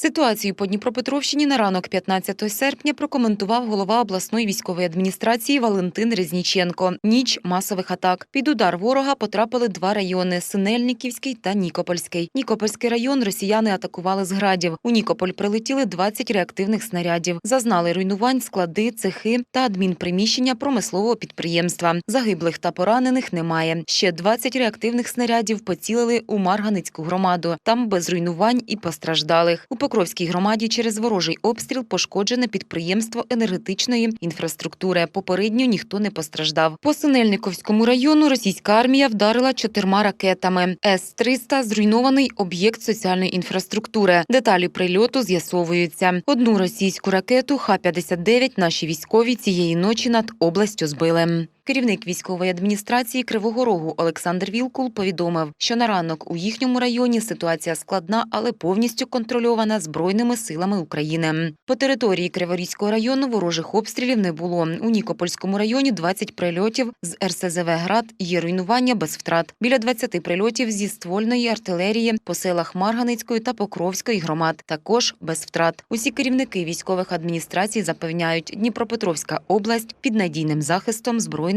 Ситуацію по Дніпропетровщині на ранок 15 серпня прокоментував голова обласної військової адміністрації Валентин Резніченко. Ніч масових атак. Під удар ворога потрапили два райони: Синельниківський та Нікопольський. Нікопольський район росіяни атакували з градів. У Нікополь прилетіли 20 реактивних снарядів. Зазнали руйнувань склади, цехи та адмінприміщення промислового підприємства. Загиблих та поранених немає. Ще 20 реактивних снарядів поцілили у Марганицьку громаду. Там без руйнувань і постраждалих. У Покровській громаді через ворожий обстріл пошкоджене підприємство енергетичної інфраструктури. Попередньо ніхто не постраждав. По Синельниковському району російська армія вдарила чотирма ракетами. С-300 – зруйнований об'єкт соціальної інфраструктури. Деталі прильоту з'ясовуються. Одну російську ракету Х-59 наші військові цієї ночі над областю збили. Керівник військової адміністрації Кривого Рогу Олександр Вілкул повідомив, що на ранок у їхньому районі ситуація складна, але повністю контрольована збройними силами України. По території Криворізького району ворожих обстрілів не було. У Нікопольському районі 20 прильотів з РСЗВ «Град» є руйнування без втрат. Біля 20 прильотів зі ствольної артилерії по селах Марганицької та Покровської громад також без втрат. Усі керівники військових адміністрацій запевняють, Дніпропетровська область під надійним захистом